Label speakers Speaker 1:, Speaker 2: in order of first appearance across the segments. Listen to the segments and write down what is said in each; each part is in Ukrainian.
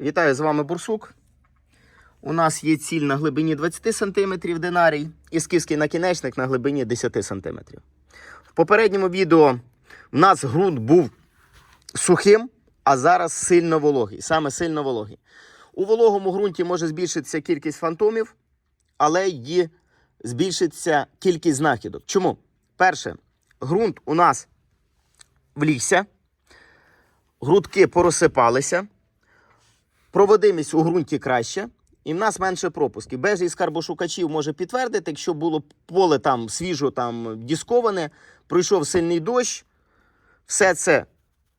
Speaker 1: Вітаю з вами Бурсук. У нас є ціль на глибині 20 см динарій і скіфський накінечник на глибині 10 см. В попередньому відео в нас ґрунт був сухим, а зараз сильно вологий. Саме сильно вологий. У вологому ґрунті може збільшитися кількість фантомів, але й збільшиться кількість знахідок. Чому? Перше, ґрунт у нас влігся, грудки порозсипалися, проводимість у ґрунті краще, і в нас менше пропусків. Бежий з карбошукачів може підтвердити, якщо було поле там свіжо там дісковане, пройшов сильний дощ, все це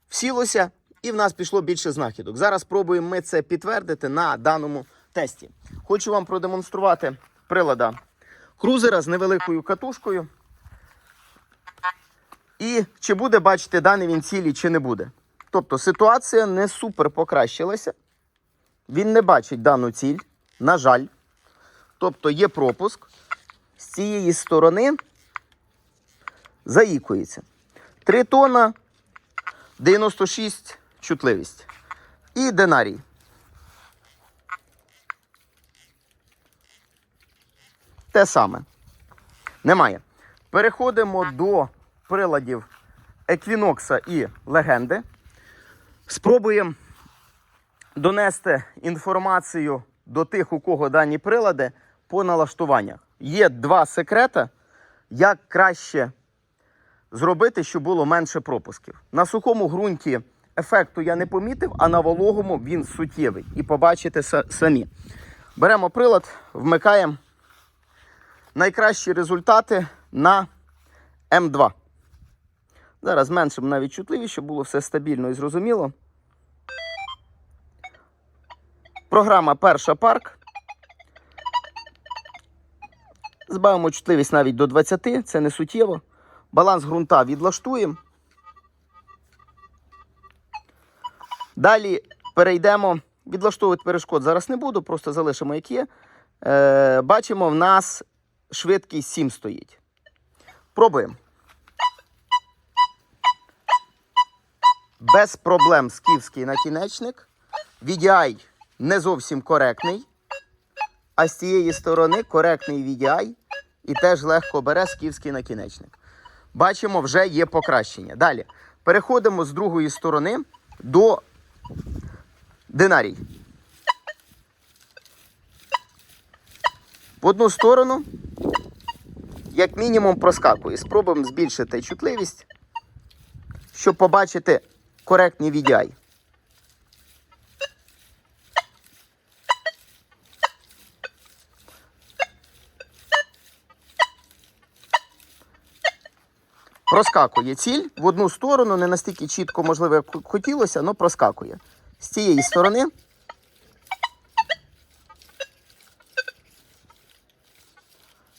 Speaker 1: всілося, і в нас пішло більше знахідок. Зараз спробуємо ми це підтвердити на даному тесті. Хочу вам продемонструвати прилада крузера з невеликою катушкою. І чи буде бачити даний він цілі, чи не буде. Тобто ситуація не супер покращилася. Він не бачить дану ціль, на жаль. Тобто є пропуск. З цієї сторони заїкується. 3 тонна, 96 чутливість. І динарій. Те саме. Немає. Переходимо до приладів Еквінокса і легенди. Спробуємо донести інформацію до тих, у кого дані прилади по налаштуваннях. Є два секрети, як краще зробити, щоб було менше пропусків. На сухому ґрунті ефекту я не помітив, а на вологому він суттєвий. І побачите самі. Беремо прилад, вмикаємо найкращі результати на М2. Зараз зменшимо навіть чутливість, щоб було все стабільно і зрозуміло. Програма перша парк. Збавимо чутливість навіть до 20, це не суттєво. Баланс ґрунта відлаштуємо. Далі перейдемо. Відлаштовувати перешкод зараз не буду, просто залишимо як. Е, бачимо, в нас швидкість 7 стоїть. Пробуємо. Без проблем скіфський накінечник. VDI не зовсім коректний. А з цієї сторони коректний VDI і теж легко бере скіфський накінечник. Бачимо, вже є покращення. Далі переходимо з другої сторони до динарій. В одну сторону, як мінімум, проскакує. Спробуємо збільшити чутливість, щоб побачити коректні VDI. Проскакує ціль в одну сторону, не настільки чітко, можливо, як хотілося, але проскакує. З цієї сторони.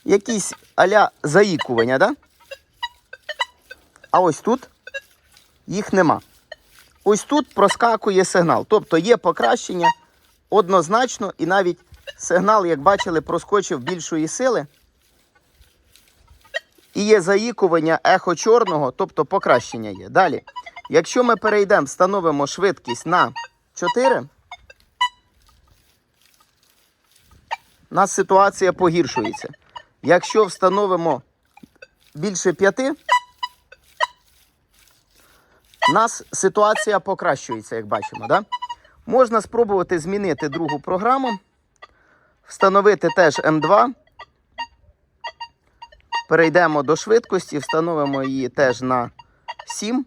Speaker 1: Якісь аля заїкування, да? А ось тут їх нема. Ось тут проскакує сигнал. Тобто є покращення однозначно, і навіть сигнал, як бачили, проскочив більшої сили. І є заїкування ехо чорного, тобто покращення є. Далі, якщо ми перейдемо, встановимо швидкість на 4, у нас ситуація погіршується. Якщо встановимо більше 5, у нас ситуація покращується, як бачимо. Да? Можна спробувати змінити другу програму, встановити теж М2. Перейдемо до швидкості, встановимо її теж на 7.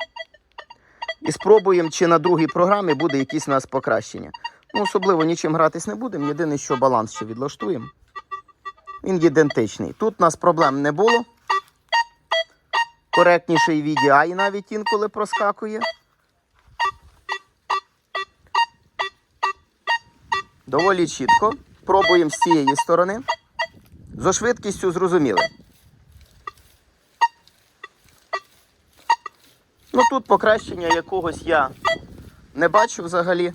Speaker 1: І спробуємо, чи на другій програмі буде якісь у нас покращення. Ну, особливо нічим гратись не будемо. Єдине, що баланс ще відлаштуємо. Він ідентичний. Тут у нас проблем не було. Коректніший VDI навіть інколи проскакує. Доволі чітко. Пробуємо з цієї сторони. Зо швидкістю зрозуміли. Ну тут покращення якогось я не бачу взагалі.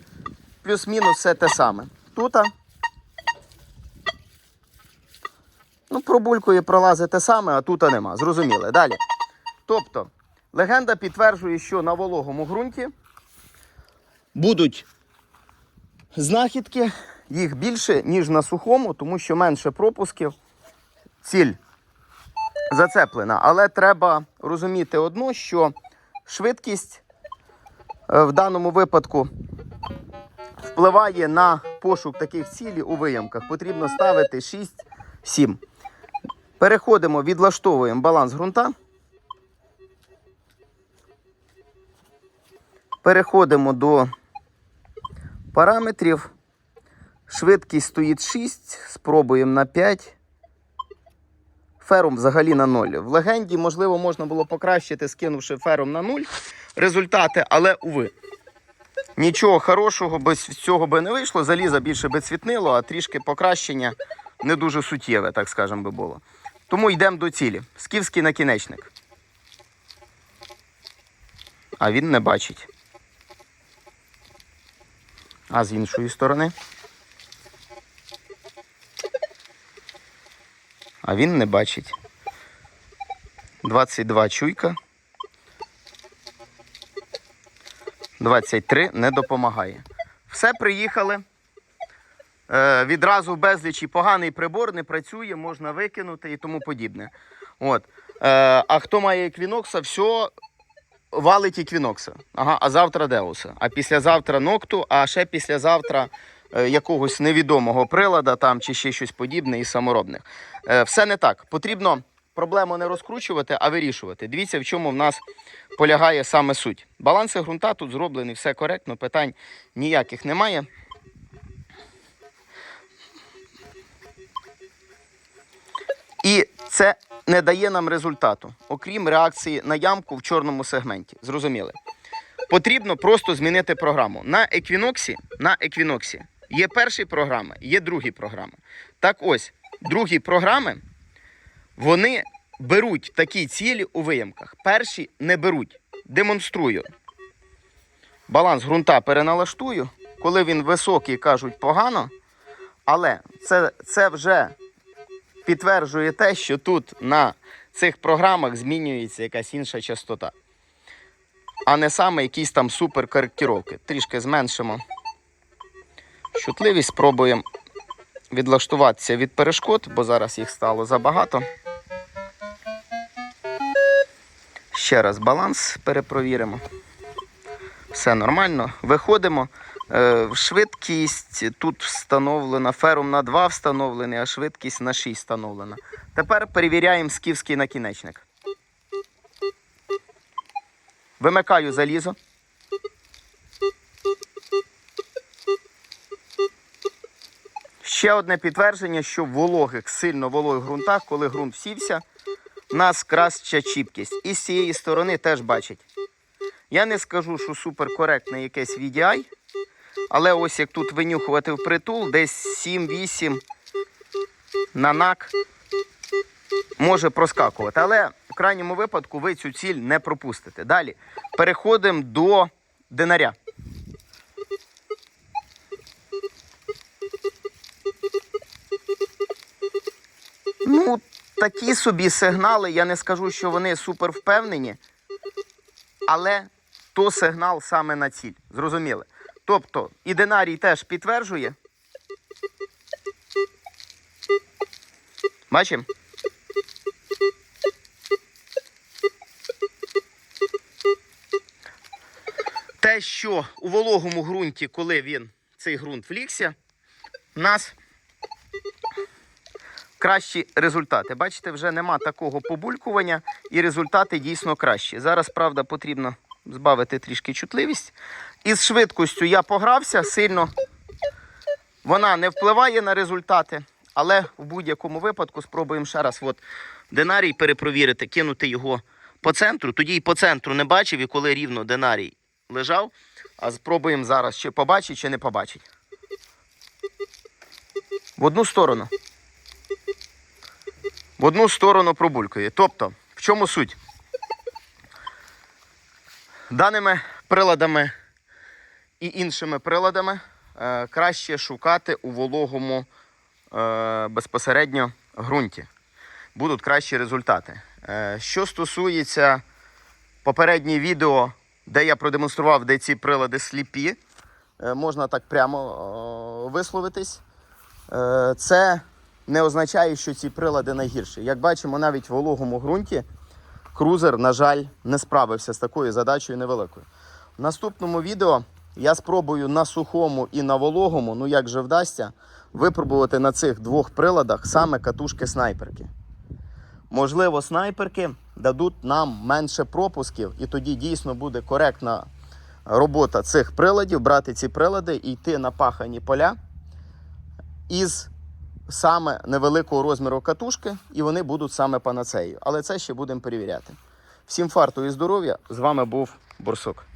Speaker 1: Плюс-мінус все те саме. Тут. Ну, пробулькою пролазить те саме, а тут нема. Зрозуміли. Далі. Тобто, легенда підтверджує, що на вологому ґрунті будуть Знахідки їх більше, ніж на сухому, тому що менше пропусків. Ціль зацеплена. Але треба розуміти одно, що швидкість е, в даному випадку впливає на пошук таких цілей у виямках. Потрібно ставити 6-7. Переходимо, відлаштовуємо баланс ґрунта. Переходимо до параметрів. Швидкість стоїть 6, спробуємо на 5. Ферум взагалі на 0. В легенді, можливо, можна було покращити, скинувши ферум на 0 результати, але уви. Нічого хорошого без цього би не вийшло. Заліза більше би цвітнило, а трішки покращення не дуже суттєве, так скажемо би було. Тому йдемо до цілі. Скіфський накінечник. А він не бачить. А з іншої сторони. А він не бачить. 22 чуйка. 23 не допомагає. Все, приїхали. Е, відразу в безлічі поганий прибор не працює, можна викинути і тому подібне. От. Е, а хто має еквінокса, все валить еквінокса. Ага, а завтра Деуса. А післязавтра нокту, а ще післязавтра якогось невідомого прилада там чи ще щось подібне і саморобних. Е, все не так. Потрібно проблему не розкручувати, а вирішувати. Дивіться, в чому в нас полягає саме суть. Баланси ґрунта тут зроблені, все коректно, питань ніяких немає. І це не дає нам результату, окрім реакції на ямку в чорному сегменті. Зрозуміли? Потрібно просто змінити програму. На Equinox, на Equinox є перші програми, є другі програми. Так ось, другі програми, вони беруть такі цілі у виямках. Перші не беруть. Демонструю. Баланс ґрунта переналаштую. Коли він високий, кажуть погано. Але це, це вже підтверджує те, що тут на цих програмах змінюється якась інша частота. А не саме якісь там суперкоректіровки. Трішки зменшимо чутливість, спробуємо відлаштуватися від перешкод, бо зараз їх стало забагато. Ще раз баланс перепровіримо. Все нормально. Виходимо. Е, Швидкість тут встановлена, ферум на 2 встановлений, а швидкість на 6 встановлена. Тепер перевіряємо скіфський накінечник. Вимикаю залізо. Ще одне підтвердження, що в вологих, сильно вологих ґрунтах, коли ґрунт всівся, у нас краща чіпкість. І з цієї сторони теж бачить. Я не скажу, що суперкоректне якесь VDI, але ось як тут винюхувати впритул, десь 7-8 на нак може проскакувати. Але в крайньому випадку ви цю ціль не пропустите. Далі переходимо до динаря. Такі собі сигнали, я не скажу, що вони супер впевнені, але то сигнал саме на ціль. Зрозуміли? Тобто, і динарій теж підтверджує. Бачимо? Те, що у вологому ґрунті, коли він цей ґрунт влікся, у нас кращі результати. Бачите, вже нема такого побулькування і результати дійсно кращі. Зараз, правда, потрібно збавити трішки чутливість. Із швидкістю я погрався сильно. Вона не впливає на результати, але в будь-якому випадку спробуємо ще раз от динарій перепровірити, кинути його по центру. Тоді і по центру не бачив, і коли рівно динарій лежав. А спробуємо зараз, чи побачить, чи не побачить. В одну сторону. В одну сторону пробулькає. Тобто, в чому суть? Даними приладами і іншими приладами е, краще шукати у вологому е, безпосередньо ґрунті. Будуть кращі результати. Е, що стосується попереднє відео, де я продемонстрував, де ці прилади сліпі, е, можна так прямо висловитись. Е, Це не означає, що ці прилади найгірші. Як бачимо, навіть в вологому ґрунті крузер, на жаль, не справився з такою задачею невеликою. В наступному відео я спробую на сухому і на вологому, ну як же вдасться, випробувати на цих двох приладах саме катушки снайперки. Можливо, снайперки дадуть нам менше пропусків, і тоді дійсно буде коректна робота цих приладів, брати ці прилади і йти на пахані поля із саме невеликого розміру катушки, і вони будуть саме панацеєю. Але це ще будемо перевіряти. Всім фарту і здоров'я! З вами був Борсук.